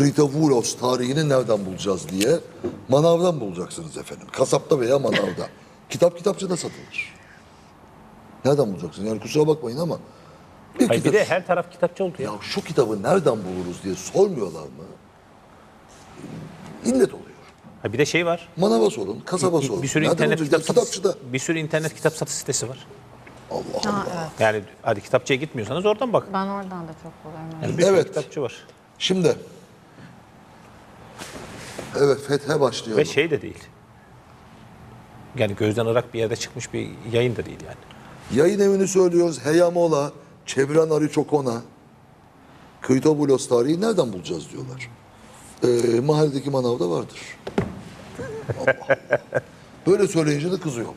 Kritovulos tarihini nereden bulacağız diye manavdan bulacaksınız efendim. Kasapta veya manavda. Kitap kitapçıda satılır. Nereden bulacaksınız? Yani kusura bakmayın ama bir Hayır, bir kitap- de her taraf kitapçı oldu ya. ya şu kitabı nereden buluruz diye sormuyorlar mı? İllet oluyor. Ha, bir de şey var. Manava sorun, kasaba Bir, sorun. bir sürü Nereden internet bulacağız? kitap kitapçıda. bir sürü internet kitap satış sitesi var. Allah Allah. Ha, evet. Yani hadi kitapçıya gitmiyorsanız oradan bakın. Ben oradan da çok buluyorum. evet. Yani bir Evet. kitapçı var. Şimdi Evet fethe başlayalım. Ve şey de değil. Yani gözden ırak bir yerde çıkmış bir yayın da değil yani. Yayın evini söylüyoruz. Heyamola, Çevren Arı Çokona, Kritobulos tarihi nereden bulacağız diyorlar. Ee, mahalledeki manavda vardır. Allah. Böyle söyleyince de kızıyorlar.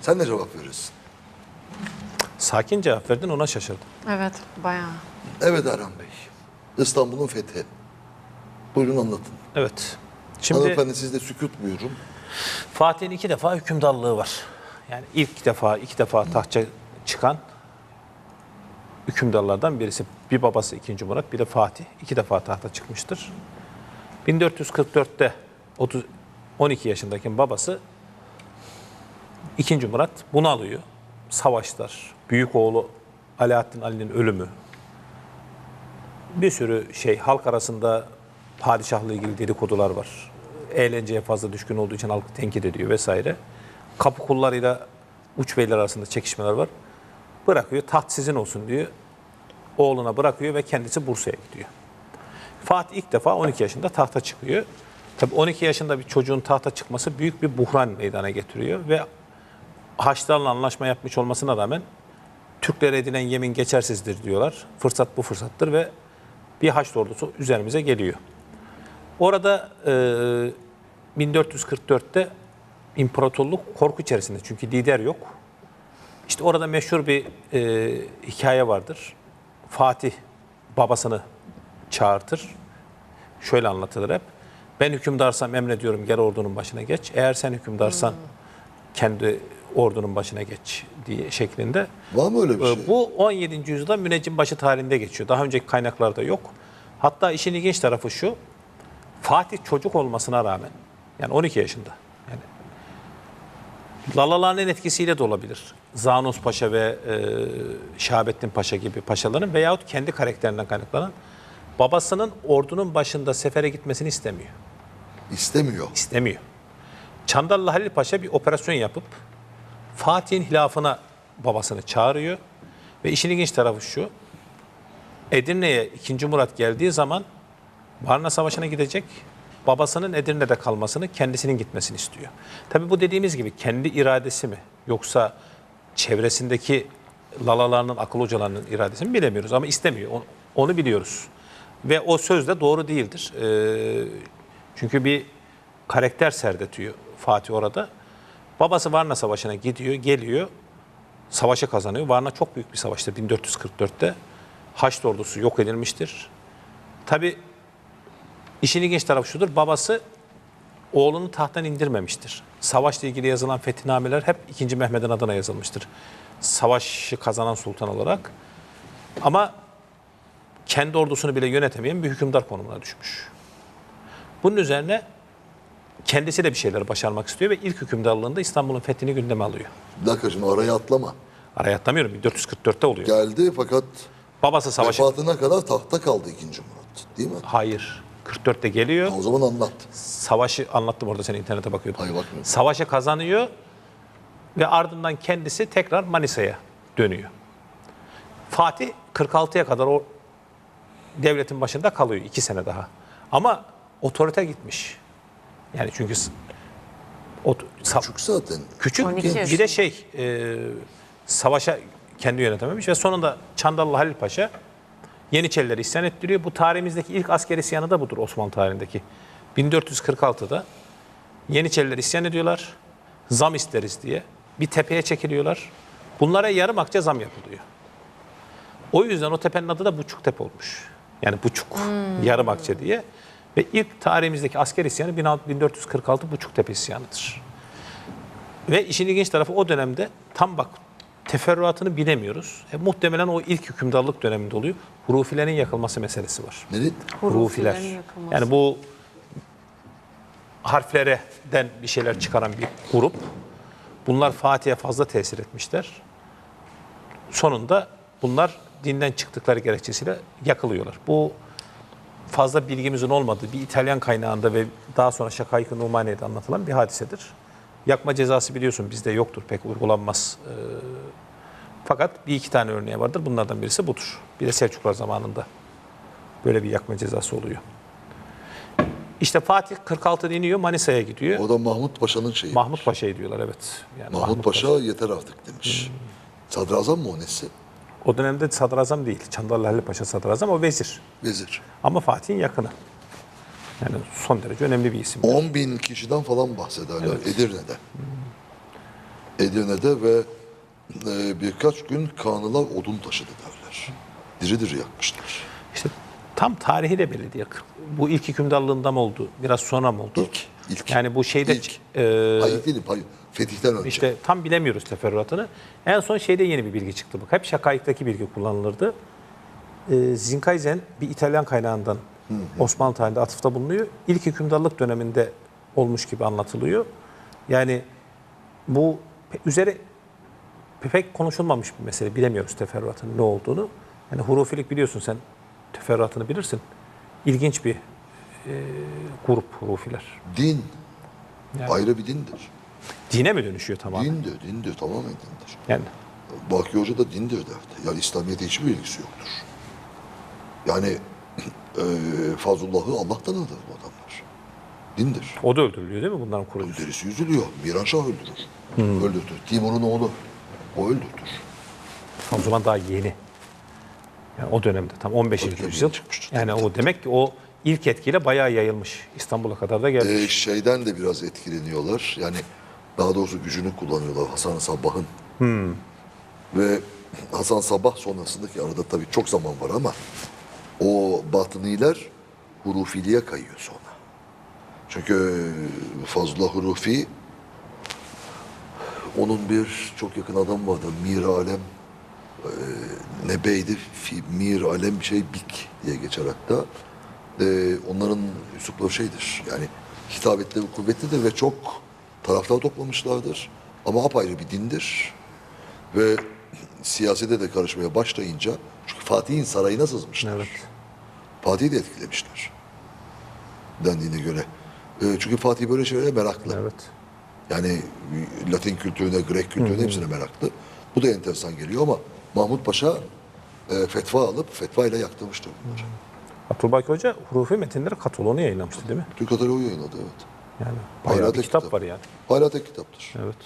Sen ne cevap verirsin? Sakin cevap verdin ona şaşırdım. Evet, bayağı. Evet Erhan Bey. İstanbul'un fethi. Buyurun anlatın. Evet. Şimdi Hanımefendi siz de sükut buyurun. Fatih'in iki defa hükümdarlığı var. Yani ilk defa iki defa tahtça çıkan hükümdarlardan birisi. Bir babası 2. Murat, bir de Fatih. iki defa tahta çıkmıştır. 1444'te 30, 12 yaşındaki babası 2. Murat bunu alıyor. Savaşlar, büyük oğlu Alaaddin Ali'nin ölümü, bir sürü şey halk arasında padişahla ilgili dedikodular var. Eğlenceye fazla düşkün olduğu için halkı tenkit ediyor vesaire. Kapı kullarıyla uç beyler arasında çekişmeler var. Bırakıyor taht sizin olsun diyor. Oğluna bırakıyor ve kendisi Bursa'ya gidiyor. Fatih ilk defa 12 yaşında tahta çıkıyor. Tabii 12 yaşında bir çocuğun tahta çıkması büyük bir buhran meydana getiriyor ve Haçlılarla anlaşma yapmış olmasına rağmen Türklere edilen yemin geçersizdir diyorlar. Fırsat bu fırsattır ve bir Haçlı ordusu üzerimize geliyor. Orada e, 1444'te imparatorluk korku içerisinde çünkü lider yok. İşte orada meşhur bir e, hikaye vardır. Fatih babasını çağırtır. Şöyle anlatılır hep. Ben hükümdarsam emrediyorum gel ordunun başına geç. Eğer sen hükümdarsan kendi ordunun başına geç diye şeklinde. Var mı öyle bir Ee, şey? Bu 17. yüzyılda müneccimbaşı tarihinde geçiyor. Daha önceki kaynaklarda yok. Hatta işin ilginç tarafı şu. Fatih çocuk olmasına rağmen yani 12 yaşında. Yani Lalaların etkisiyle de olabilir. Zanos Paşa ve e, Şahabettin Paşa gibi paşaların veyahut kendi karakterinden kaynaklanan babasının ordunun başında sefere gitmesini istemiyor. İstemiyor. İstemiyor. Çandarlı Halil Paşa bir operasyon yapıp Fatih'in hilafına babasını çağırıyor. Ve işin ilginç tarafı şu. Edirne'ye 2. Murat geldiği zaman Varna Savaşı'na gidecek. Babasının Edirne'de kalmasını, kendisinin gitmesini istiyor. Tabii bu dediğimiz gibi kendi iradesi mi? Yoksa çevresindeki lalalarının, akıl hocalarının iradesi mi bilemiyoruz. Ama istemiyor. Onu, onu biliyoruz. Ve o söz de doğru değildir. Ee, çünkü bir karakter serdetiyor Fatih orada. Babası Varna Savaşı'na gidiyor, geliyor. Savaşı kazanıyor. Varna çok büyük bir savaştır 1444'te. Haçlı ordusu yok edilmiştir. Tabi işin ilginç tarafı şudur. Babası oğlunu tahttan indirmemiştir. Savaşla ilgili yazılan fethinameler hep 2. Mehmet'in adına yazılmıştır. Savaşı kazanan sultan olarak. Ama kendi ordusunu bile yönetemeyen bir hükümdar konumuna düşmüş. Bunun üzerine kendisi de bir şeyler başarmak istiyor ve ilk hükümdarlığında İstanbul'un fethini gündeme alıyor. Bir dakika şimdi araya atlama. Araya atlamıyorum 1444'te oluyor. Geldi fakat Babası savaşı... vefatına kadar tahta kaldı 2. Murat. Değil mi? Hayır. 44'te geliyor. Ha, o zaman anlat. Savaşı anlattım orada sen internete bakıyordun. Hayır bakmıyorum. Savaşı kazanıyor ve ardından kendisi tekrar Manisa'ya dönüyor. Fatih 46'ya kadar o devletin başında kalıyor iki sene daha. Ama otorite gitmiş. Yani çünkü o, Küçük zaten. küçük 12 bir, de şey e, savaşa kendi yönetememiş ve sonunda Çandarlı Halil Paşa Yeniçerileri isyan ettiriyor. Bu tarihimizdeki ilk asker isyanı da budur Osmanlı tarihindeki. 1446'da Yeniçeriler isyan ediyorlar. Zam isteriz diye. Bir tepeye çekiliyorlar. Bunlara yarım akçe zam yapılıyor. O yüzden o tepenin adı da Buçuk Tepe olmuş. Yani Buçuk, yarım akçe diye. Ve ilk tarihimizdeki asker isyanı 1446 Buçuk Tepe isyanıdır. Ve işin ilginç tarafı o dönemde tam bak teferruatını bilemiyoruz. E, muhtemelen o ilk hükümdarlık döneminde oluyor. Hurufilerin yakılması meselesi var. Nedir? Hurufiler. Hurufilerin yakılması. Yani bu harflerden bir şeyler çıkaran bir grup. Bunlar Fatih'e fazla tesir etmişler. Sonunda bunlar dinden çıktıkları gerekçesiyle yakılıyorlar. Bu fazla bilgimizin olmadığı bir İtalyan kaynağında ve daha sonra Şakayık-ı Numaniye'de anlatılan bir hadisedir. Yakma cezası biliyorsun bizde yoktur pek uygulanmaz. Ee, fakat bir iki tane örneği vardır. Bunlardan birisi budur. Bir de Selçuklar zamanında böyle bir yakma cezası oluyor. İşte Fatih 46'da iniyor Manisa'ya gidiyor. O da Mahmut Paşa'nın şeyi. Mahmut Paşa'yı diyorlar evet. Yani Mahmut, Paşa, yeter artık demiş. Sadrazam mı o nesi? O dönemde sadrazam değil. Çandarlı Halil Paşa sadrazam o vezir. Vezir. Ama Fatih'in yakını. Yani son derece önemli bir isim. 10 bin kişiden falan bahsederler Edirne'de. Edirne'de ve e, birkaç gün kanılar odun taşıdı derler. Diri diri yakmışlar. İşte tam tarihi de belli değil. Bu ilk hükümdarlığında mı oldu? Biraz sonra mı oldu? İlk, ilk. Yani bu şeyde İlk. e, Hayır değil, hayır. Fetihten önce. işte tam bilemiyoruz teferruatını. En son şeyde yeni bir bilgi çıktı. Bak hep Şakayık'taki bilgi kullanılırdı. E, Zinkayzen bir İtalyan kaynağından Osmanlı tarihinde atıfta bulunuyor. İlk hükümdarlık döneminde olmuş gibi anlatılıyor. Yani bu üzeri pek konuşulmamış bir mesele. Bilemiyoruz teferruatının ne olduğunu. Yani hurufilik biliyorsun sen teferruatını bilirsin. İlginç bir e, grup hurufiler. Din. Yani- Ayrı bir dindir. Dine mi dönüşüyor tamamen? Dindir, dindir, tamamen dindir. Yani Baki Hoca da dindir derdi. Yani İslamiyet'e hiçbir ilgisi yoktur. Yani e, Fazlullah'ı Allah tanıdı bu adamlar. Dindir. o da öldürülüyor değil mi bunların kurucusu? Derisi yüzülüyor. Miranşah öldürür. Öldürtür. Timur'un oğlu. O öldürtür. O zaman daha yeni. Yani o dönemde tam 15. Tabii, tabii, yüzyıl. çıkmıştır. Yani o demek ki o ilk etkiyle bayağı yayılmış. İstanbul'a kadar da Ee, gelmiş. şeyden de biraz etkileniyorlar. Yani daha doğrusu gücünü kullanıyorlar Hasan Sabbah'ın. Ve Hasan Sabbah sonrasındaki arada tabii çok zaman var ama o batıniler hurufiliğe kayıyor sonra. Çünkü Fazla Hurufi onun bir çok yakın adam vardı. Mir Alem e, Nebeydi. Mir Alem şey Bik diye geçer hatta. E, onların üslupları şeydir. Yani hitabetleri kuvvetlidir ve çok taraftar toplamışlardır. Ama apayrı bir dindir. Ve siyasete de karışmaya başlayınca çünkü Fatih'in sarayına sızmışlar. Evet. Fatih'i de etkilemişler. Dendiğine göre. E, çünkü Fatih böyle şeylere meraklı. Evet. Yani Latin kültürüne, Grek kültürüne hepsine meraklı. Bu da enteresan geliyor ama Mahmut Paşa e, fetva alıp fetva ile yaktırmıştır bunları. Abdülbaki Hoca hurufi metinleri Katalon'u yayınlamıştı değil mi? Türk kataloğu yayınladı evet. Yani Hala bayağı bir kitap kitap. var yani. Hala tek kitaptır. Evet.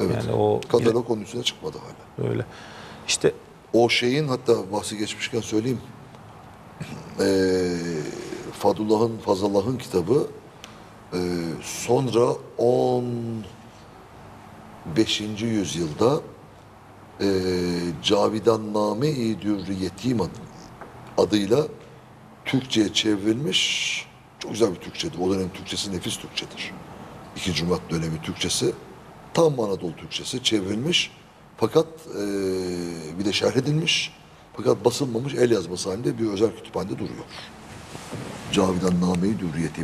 Evet. Yani o- Katalog onun üstüne çıkmadı hala. Öyle. İşte O şeyin hatta bahsi geçmişken söyleyeyim. Eee Fadullah'ın, Fazallah'ın kitabı eee, sonra 15. yüzyılda eee Cavidan Name-i Dürri Yetim ad- adıyla Türkçe'ye çevrilmiş. Çok güzel bir Türkçedir. O dönem Türkçesi nefis Türkçedir. İkinci Murat dönemi Türkçesi. Tam Anadolu Türkçesi çevrilmiş. Fakat eee, bir de şerh edilmiş. Fakat basılmamış el yazması halinde bir özel kütüphanede duruyor. Cavidan Name-i Dürriyeti